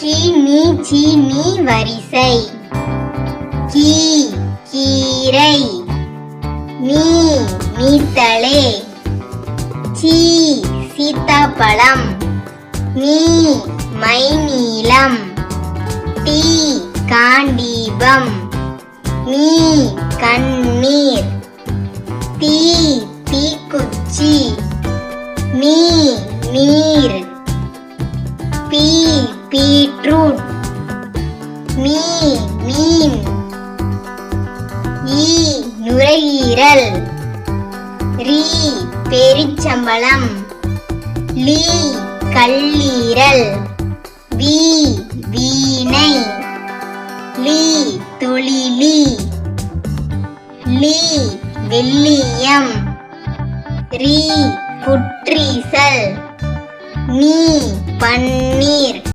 Key சீனி சீ வரிசை. Key கீரை. நீ மீத்தளே. சீ சீத்தாப்பழம். Me மைநீளம் tea காண்டீபம். நீ கண்ணீர். தீ தீக்குச்சி. நீ நீர். பீ பீட்ரூட். மீ மீன். ஈ நுரையீரல். ரீ பெரிச்சம்பளம் லீ கல்லீரல். வி வீணை. லீ தொழிலி லீ வெள்ளியம். ரீ புற்றீசல். நீ பன்னீர்.